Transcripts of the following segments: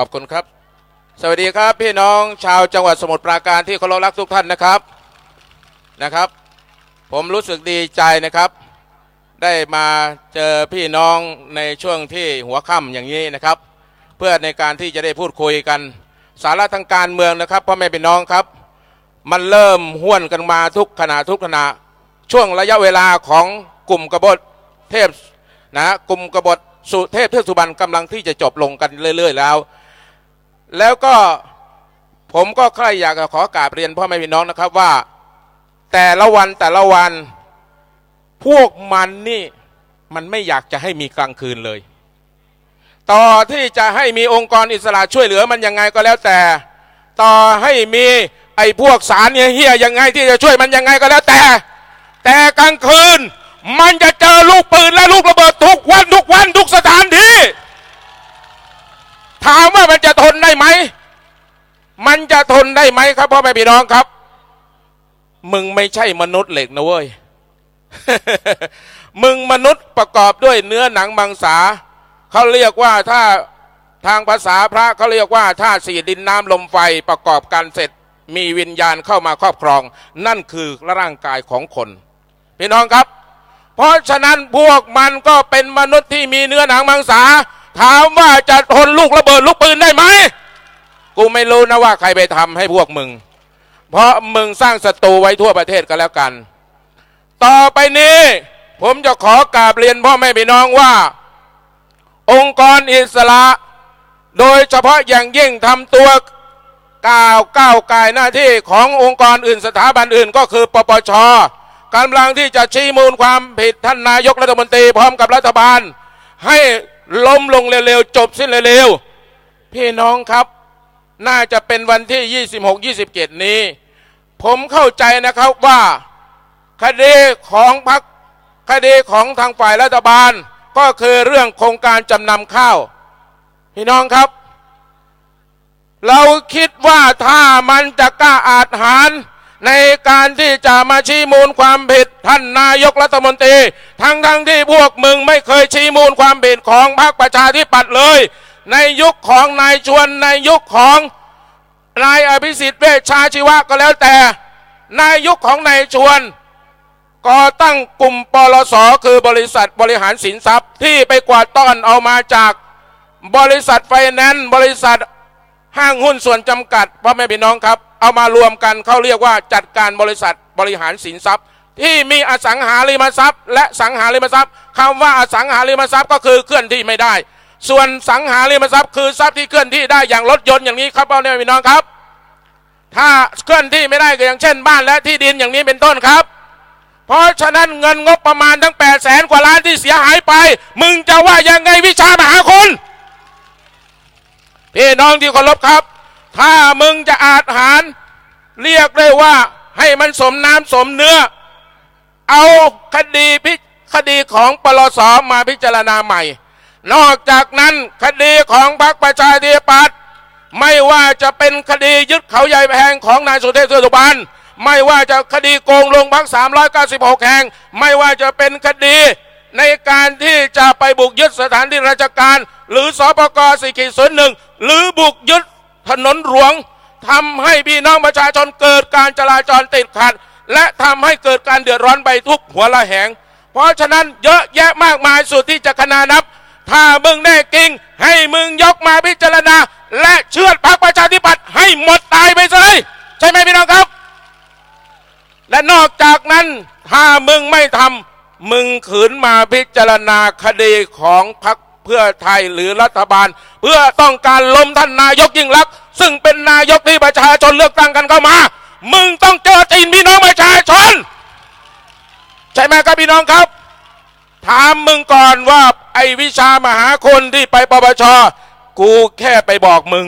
ขอบคุณครับ สวัสดีครับพี่น้องชาวจังหวัดสมุทรปราการที่เคารพรักทุกท่านนะครับนะครับ ผมรู้สึกดีใจนะครับ ได้มาเจอพี่น้องในช่วงที่หัวค่ำอย่างนี้นะครับ เพื่อในการที่จะได้พูดคุยกัน สาระทางการเมืองนะครับพ่อแม่พี่น้องครับ มันเริ่มห้วนกันมาทุกขณะทุกขณะช่วงระยะเวลาของกลุ่มกบฏเทพนะฮะกลุ่มกบฏสุเทพเทพสุบรรณกำลังที่จะจบลงกันเรื่อย ๆ แล้ว แล้วก็ผมก็ใครอยากจะขอกราบเรียนพ่อแม่พี่น้องนะครับว่า แต่ละวันแต่ละวัน พวกมันนี่มันไม่อยากจะให้มีกลางคืนเลย ต่อที่จะให้มีองค์กรอิสระช่วยเหลือมันยังไงก็แล้วแต่ ต่อให้มีไอ้พวกสารเฮียยังไงที่จะช่วยมันยังไงก็แล้วแต่ แต่กลางคืน มันจะเจอลูกปืนและลูกระเบิดทุกวันทุกวันทุกสถานที่ ถามว่ามันจะทนได้ไหม มันจะทนได้ไหมครับพ่อแม่พี่น้องครับ มึงไม่ใช่มนุษย์เหล็กนะเว้ย มึงมนุษย์ประกอบด้วยเนื้อหนังมังสา เขาเรียกว่าถ้าทางภาษาพระเขาเรียกว่าถ้าสี่ดินน้ำลมไฟประกอบกันเสร็จ มีวิญญาณเข้ามาครอบครอง นั่นคือร่างกายของคน พี่น้องครับ เพราะฉะนั้นพวกมันก็เป็นมนุษย์ที่มีเนื้อหนังมังสา ถามว่าจะทนลูกระเบิดลูกปืนได้ไหม กูไม่รู้นะว่าใครไปทำให้พวกมึง เพราะมึงสร้างศัตรูไว้ทั่วประเทศกันแล้วกัน ต่อไปนี้ ผมจะขอกราบเรียนพ่อแม่พี่น้องว่า องค์กรอิสระ โดยเฉพาะอย่างยิ่งทำตัวก้าวก้าวกายหน้าที่ขององค์กรอื่นสถาบันอื่นก็คือปปชกำลังที่จะชี้มูลความผิดท่านนายกรัฐมนตรีพร้อมกับรัฐบาล ให้ ล้มลงเร็วๆ จบสิ้นเร็วๆ พี่น้องครับ น่าจะเป็นวันที่ 26 27 นี้ ผมเข้าใจนะครับว่าคดีของพรรคคดีของทางฝ่ายรัฐบาล ก็คือเรื่องโครงการจำนำข้าว พี่น้องครับ เราคิดว่าถ้ามันจะกล้าอาจหาร ในการที่จะมาชี้มูลความผิดท่านนายกรัฐมนตรี ทั้งทั้งที่พวกมึงไม่เคยชี้มูลความผิดของพรรคประชาธิปัตย์เลย ในยุคของนายชวนในยุคของนายอภิสิทธิ์เวชชาชีวะก็แล้วแต่ในยุคของนายชวนก่อตั้งกลุ่มปลสคือบริษัทบริหารสินทรัพย์ที่ไปกวาดต้อนเอามาจากบริษัทไฟแนนซ์บริษัท ห้างหุ้นส่วนจำกัดพ่อแม่พี่น้องครับ เอามารวมกันเขาเรียกว่าจัดการบริษัทบริหารสินทรัพย์ ที่มีอสังหาริมทรัพย์ และสังหาริมทรัพย์คำว่าอสังหาริมทรัพย์ก็คือเคลื่อนที่ไม่ได้ ส่วนสังหาริมทรัพย์คือทรัพย์ที่เคลื่อนที่ได้อย่างรถยนต์อย่างนี้ครับพ่อแม่พี่น้องครับ ถ้าเคลื่อนที่ไม่ได้ก็อย่างเช่นบ้านและที่ดินอย่างนี้เป็นต้นครับ เพราะฉะนั้นเงินงบประมาณทั้ง8 0 0แสนกว่าล้านที่เสียหายไป มึงจะว่ายังไงวิชามหาคุณ พี่น้องที่เคารพครับ ถ้ามึงจะอาหาร เรียกได้ว่าให้มันสมน้ำสมเนื้อ เอาคดีพิคดีของปลสมาพิจารณาใหม่ นอกจากนั้นคดีของพรรคประชาธิปัตย์ไม่ว่าจะเป็นคดียึดเขาใหญ่แพงของนายสุเทพเทือกสุบรรณไม่ว่าจะคดีโกงลงพัก396 แห่ง ไม่ว่าจะเป็นคดี ในการที่จะไปบุกยึดสถานที่ราชการ หรือสปกสี่ขีดศูนย์หนึ่งหรือบุกยึดถนนหลวงทำให้พี่น้องประชาชนเกิดการจราจรติดขัด และทำให้เกิดการเดือดร้อนไปทุกหัวละแหง เพราะฉะนั้นเยอะแยะมากมายสุดที่จะขนานับ ถ้ามึงแน่จริงให้มึงยกมาพิจารณา และเชือดพรรคประชาธิปัตย์ให้หมดตายไปเลย ใช่ไหมพี่น้องครับ และนอกจากนั้นถ้ามึงไม่ทำ มึงขืนมาพิจารณาคดีของพรรคเพื่อไทยหรือรัฐบาล เพื่อต้องการล้มท่านนายกยิ่งลักษณ์ซึ่งเป็นนายกที่ประชาชนเลือกตั้งกันเข้ามา มึงต้องเจอตีนพี่น้องประชาชน ใช่ไหมครับพี่น้องครับ ถามมึงก่อนว่าไอ้วิชามหาคนที่ไปปปชกูแค่ไปบอกมึง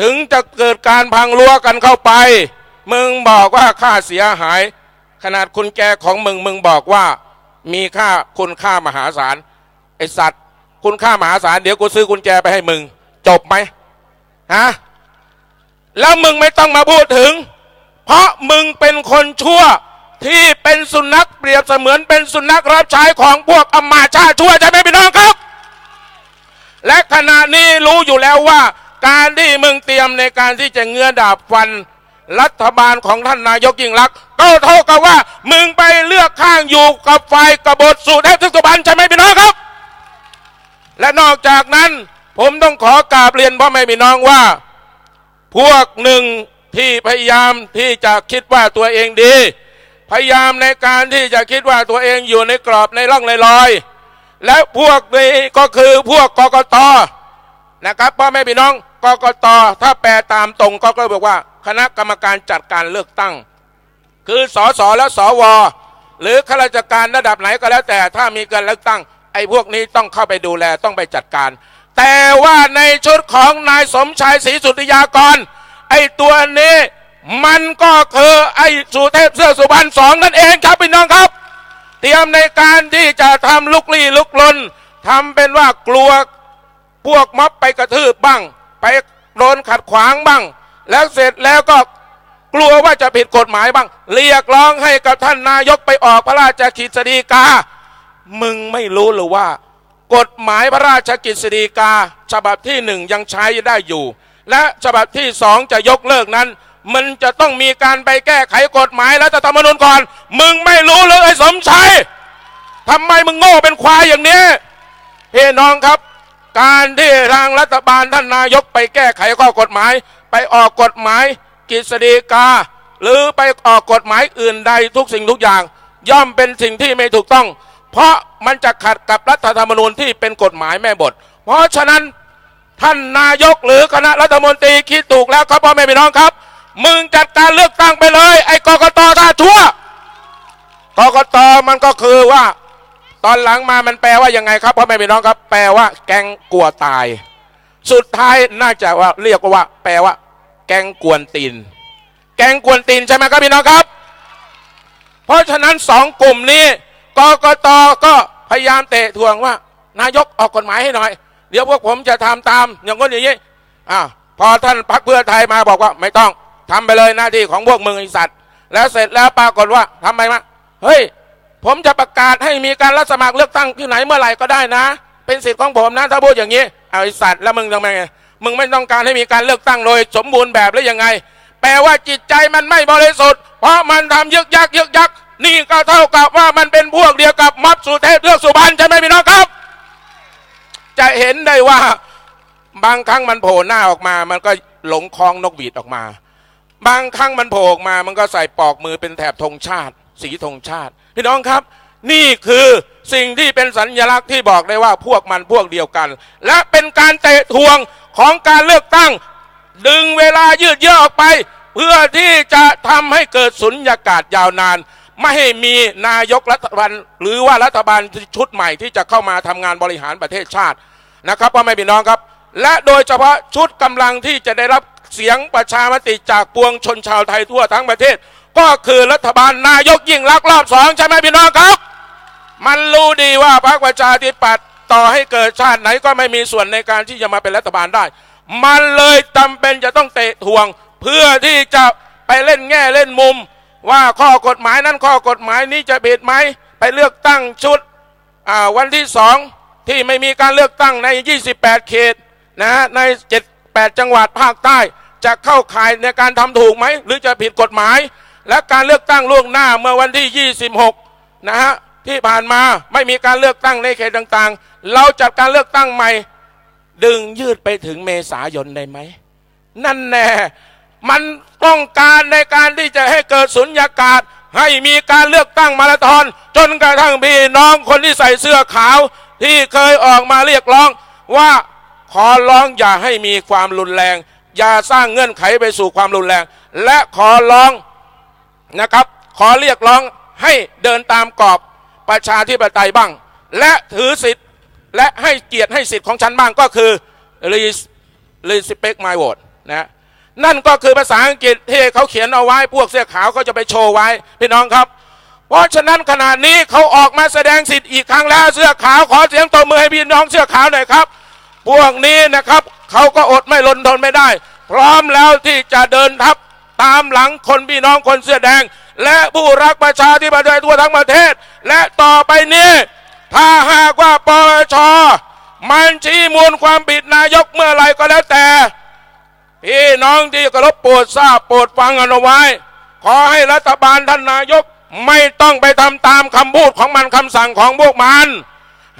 ถึงจะเกิดการพังรั้วกันเข้าไป มึงบอกว่าค่าเสียหาย ขนาดคุณแกของมึงมึงบอกว่า มีค่าคุณค่ามหาศาลไอสัตว์ คุณค่ามหาศาลเดี๋ยวกูซื้อกุญแจไปให้มึง จบไหมฮะแล้วมึงไม่ต้องมาพูดถึง เพราะมึงเป็นคนชั่วที่เป็นสุนัขเปรียบเสมือนเป็นสุนัขรับใช้ของพวกอมาตย์ชาติชั่วใช่ไหมพี่น้องครับ และขณะนี้รู้อยู่แล้วว่า การที่มึงเตรียมในการที่จะเงื้อดาบฟัน รัฐบาลของท่านนายกยิ่งรักษณ์ก็เท่ากับว่า มึงไปเลือกข้างอยู่กับฝ่ายกบฏสูตรเทพสุบันใช่ไหมพี่น้องครับ และนอกจากนั้น ผมต้องขอกราบเรียนพ่อแม่พี่น้องว่า พวกหนึ่งที่พยายามที่จะคิดว่าตัวเองดี พยายามในการที่จะคิดว่าตัวเองอยู่ในกรอบในร่องในรอย และพวกนี้ก็คือพวกกกตนะครับพ่อแม่พี่น้องกกตถ้าแปลตามตรงก็ก็บอกว่า คณะกรรมการจัดการเลือกตั้ง คือสสและสวหรือข้าราชการระดับไหนก็แล้วแต่ถ้ามีการเลือกตั้ง ไอ้พวกนี้ต้องเข้าไปดูแลต้องไปจัดการ แต่ว่าในชุดของนายสมชายศรีสุทธิยากร ไอ้ตัวนี้มันก็คือไอ้สุเทพเสื้อสุบรรณสองนั่นเองครับพี่น้องครับ เตรียมในการที่จะทำลุกลี้ลุกลนทำเป็นว่ากลัวพวกม็อบไปกระทืบบ้าง ไปโดนขัดขวางบ้าง แล้วเสร็จแล้วก็กลัวว่าจะผิดกฎหมายบ้าง เรียกร้องให้กับท่านนายกไปออกพระราชกฤษฎีกา มึงไม่รู้หรือว่า กฎหมายพระราชกฤษฎีกา ฉบับที่หนึ่งยังใช้ได้อยู่ และฉบับที่สองจะยกเลิกนั้น มันจะต้องมีการไปแก้ไขกฎหมายและรัฐธรรมนูญก่อน มึงไม่รู้เลยไอ้สมชัยทำไมมึงโง่เป็นควายอย่างนี้พี่น้องครับ การที่ทางรัฐบาลท่านนายกไปแก้ไขข้อกฎหมาย ไปออกกฎหมายกฤษฎีกา หรือไปออกกฎหมายอื่นใดทุกสิ่งทุกอย่าง ย่อมเป็นสิ่งที่ไม่ถูกต้อง เพราะมันจะขัดกับรัฐธรรมนูญที่เป็นกฎหมายแม่บท เพราะฉะนั้นท่านนายกหรือคณะรัฐมนตรีคิดถูกแล้วครับพ่อแม่พี่น้องครับ มึงจัดการเลือกตั้งไปเลย ไอ้กกตท่าชั่วกกตมันก็คือว่า ตอนหลังมามันแปลว่ายังไงครับพ่อแม่พี่น้องครับ แปลว่า แกงกลัวตาย สุดท้ายน่าจะว่าเรียกว่า แปลว่า แกงกวนตีน แกงกวนตีนใช่ไหมครับพี่น้องครับ เพราะฉะนั้นสองกลุ่มนี้กกตก็พยายามเตะทวงว่า นายกออกกฎหมายให้หน่อย เดี๋ยวพวกผมจะทำตาม อย่างนู้อย่างนี้อ่าพอท่านพักเพื่อไทยมาบอกว่าไม่ต้องทำไปเลยหน้าที่ของพวกมึงไอสัตว์ แล้วเสร็จแล้วปรากฏว่าทำไมมาเฮ้ย ผมจะประกาศให้มีการรับสมัครเลือกตั้งที่ไหนเมื่อไหร่ก็ได้นะ เป็นสิทธิ์ของผมนะถ้าพูดอย่างนี้เอาไอสัตว์แล้วมึงทำไมมึงไม่ต้องการให้มีการเลือกตั้งโดยสมบูรณ์แบบหรือยังไง แปลว่าจิตใจมันไม่บริสุทธิ์เพราะมันทำยึกยักยึกยักนี่ก็เท่ากับว่ามันเป็นพวกเดียวกับม็อบสุเทพเทือกสุบรรณใช่ไหมพี่น้องครับ จะเห็นได้ว่าบางครั้งมันโผล่หน้าออกมา มันก็หลงคลองนกหวีดออกมา บางครั้งมันโผล่ออกมา มันก็ใส่ปอกมือเป็นแถบธงชาติ สีธงชาติ พี่น้องครับ นี่คือสิ่งที่เป็นสัญลักษณ์ที่บอกได้ว่าพวกมันพวกเดียวกัน และเป็นการเตะทวงของการเลือกตั้ง ดึงเวลายืดเยื้อออกไป เพื่อที่จะทำให้เกิดสุญญากาศยาวนานไม่ให้มีนายกรัฐบาลหรือว่ารัฐบาลชุดใหม่ที่จะเข้ามาทำงานบริหารประเทศชาตินะครับพ่อแม่พี่น้องครับ และโดยเฉพาะชุดกำลังที่จะได้รับเสียงประชามติจากปวงชนชาวไทยทั่วทั้งประเทศ ก็คือรัฐบาลนายกยิ่งรักษณ์รอบสองใช่ไหมพี่น้องครับ มันรู้ดีว่าพรรคประชาธิปัตย์ต่อให้เกิดชาติไหนก็ไม่มีส่วนในการที่จะมาเป็นรัฐบาลได้ มันเลยจำเป็นจะต้องเตะทวง เพื่อที่จะไปเล่นแง่เล่นมุม ว่าข้อกฎหมายนั้นข้อกฎหมายนี้จะผิดไหมไปเลือกตั้งชุดวันที่สองที่ไม่มีการเลือกตั้งใน 28 เขตนะฮะใน 78 จังหวัดภาคใต้ จะเข้าข่ายในการทำถูกไหม หรือจะผิดกฎหมาย และการเลือกตั้งล่วงหน้าเมื่อวันที่ 26 นะฮะที่ผ่านมาไม่มีการเลือกตั้งในเขตต่างๆ เราจัดการเลือกตั้งใหม่ ดึงยืดไปถึงเมษายนได้ไหม นั่นแน่มันต้องการในการที่จะให้เกิดสุญญากาศ ให้มีการเลือกตั้งมาราธอน จนกระทั่งพี่น้องคนที่ใส่เสื้อขาว ที่เคยออกมาเรียกร้อง ว่าขอร้องอย่าให้มีความรุนแรง อย่าสร้างเงื่อนไขไปสู่ความรุนแรง และขอร้อง นะครับ ขอเรียกร้องให้เดินตามกรอบประชาธิปไตยบ้าง และถือสิทธิ์และให้เกียรติให้สิทธิ์ของฉันบ้างก็คือ respect my vote นะนั่นก็คือภาษาอังกฤษที่เขาเขียนเอาไว้พวกเสื้อขาวเขาจะไปโชว์ไว้พี่น้องครับ เพราะฉะนั้นขณะนี้เขาออกมาแสดงสิทธิ์อีกครั้งแล้วเสื้อขาวขอเสียงตบมือให้พี่น้องเสื้อขาวหน่อยครับพวกนี้นะครับเขาก็อดไม่ลนทนไม่ได้ พร้อมแล้วที่จะเดินทับ ตามหลังคนพี่น้องคนเสื้อแดง และผู้รักประชาธิปไตยทั่วทั้งประเทศ และต่อไปนี้ ถ้าหากว่าปปชมันชี้มูลความผิดนายกเมื่อไรก็แล้วแต่ พี่น้องที่เคารพโปรดทราบโปรดฟังกันเอาไว้ ขอให้รัฐบาลท่านนายกไม่ต้องไปทำตามคำพูดของมันคำสั่งของพวกมัน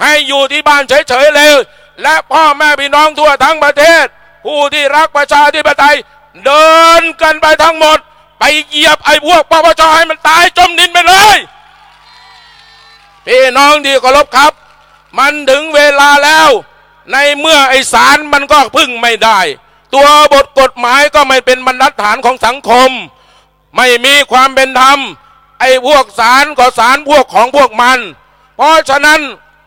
ให้อยู่ที่บ้านเฉยๆเลย และพ่อแม่พี่น้องทั่วทั้งประเทศ ผู้ที่รักประชาธิปไตย เดินกันไปทั้งหมด ไปเหยียบไอ้พวกปปชให้มันตายจมดินไปเลย พี่น้องที่เคารพครับ มันถึงเวลาแล้ว ในเมื่อไอ้สารมันก็พึ่งไม่ได้ ตัวบทกฎหมายก็ไม่เป็นบรรทัดฐานของสังคม ไม่มีความเป็นธรรม ไอ้พวกสารก็สารพวกของพวกมัน เพราะฉะนั้น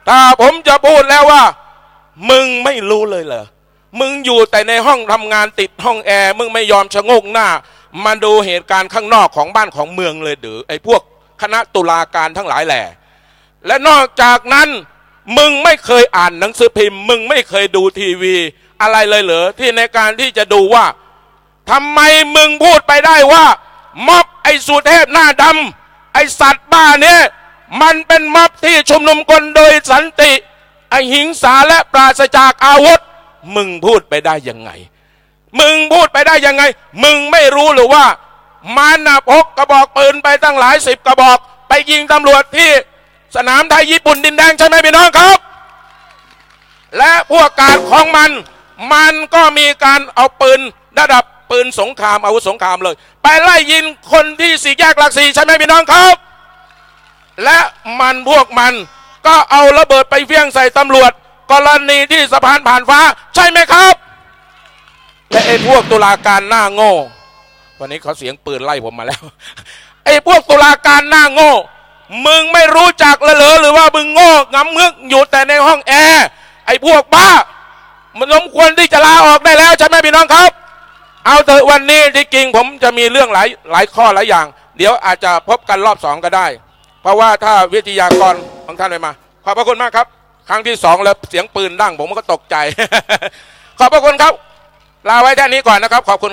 ถ้าผมจะพูดแล้วว่า มึงไม่รู้เลยเหรอ มึงอยู่แต่ในห้องทำงานติดห้องแอร์มึงไม่ยอมชะงกหน้า มาดูเหตุการณ์ข้างนอกของบ้านของเมืองเลยหรือไอ้พวกคณะตุลาการทั้งหลายแหล่และนอกจากนั้นมึงไม่เคยอ่านหนังสือพิมพ์ มึงไม่เคยดูทีวี อะไรเลยเหรอที่ในการที่จะดูว่าทำไมมึงพูดไปได้ว่า ม็อบไอ้สุเทพหน้าดำไอ้สัตว์บ้าเนี่ยมันเป็นม็อบที่ชุมนุมกันโดยสันติ ไอ้หิงสาและปราศจากอาวุธ มึงพูดไปได้ยังไง มึงพูดไปได้ยังไง มึงไม่รู้หรือว่ามันนะพกกระบอกปืนไปตั้งหลายสิบกระบอก ไปยิงตำรวจที่สนามไทยญี่ปุ่นดินแดงใช่ไหมพี่น้องครับ และพวกการของมัน มันก็มีการเอาปืนระดับปืนสงครามอาวุธสงครามเลย ไปไล่ยิงคนที่สี่แยกหลักสี่ใช่ไหมพี่น้องครับ และมันพวกมันก็เอาระเบิดไปเฟี้ยงใส่ตำรวจ กรณีที่สะพานผ่านฟ้า ใช่ไหมครับและไอ้พวกตุลาการหน้าโง่ วันนี้เขาเสียงปืนไล่ผมมาแล้ว ไอ้พวกตุลาการหน้าโง่ มึงไม่รู้จักเลยเหรอหรือว่ามึงโง่งำเงึกอยู่แต่ในห้องแอร์ไอ้พวกบ้า มันสมควรที่จะลาออกได้แล้วใช่ไหมพี่น้องครับ เอาเถอะวันนี้ที่จริงผมจะมีเรื่องหลายหลายข้อหลายอย่าง เดี๋ยวอาจจะพบกันรอบสองก็ได้ เพราะว่าถ้าวิทยากรของท่านไม่มา ขอบพระคุณมากครับ ครั้งที่สองแล้วเสียงปืนดังผมก็ตกใจ ขอบพระคุณครับ ลาไว้แค่นี้ก่อนนะครับ ขอบคุณ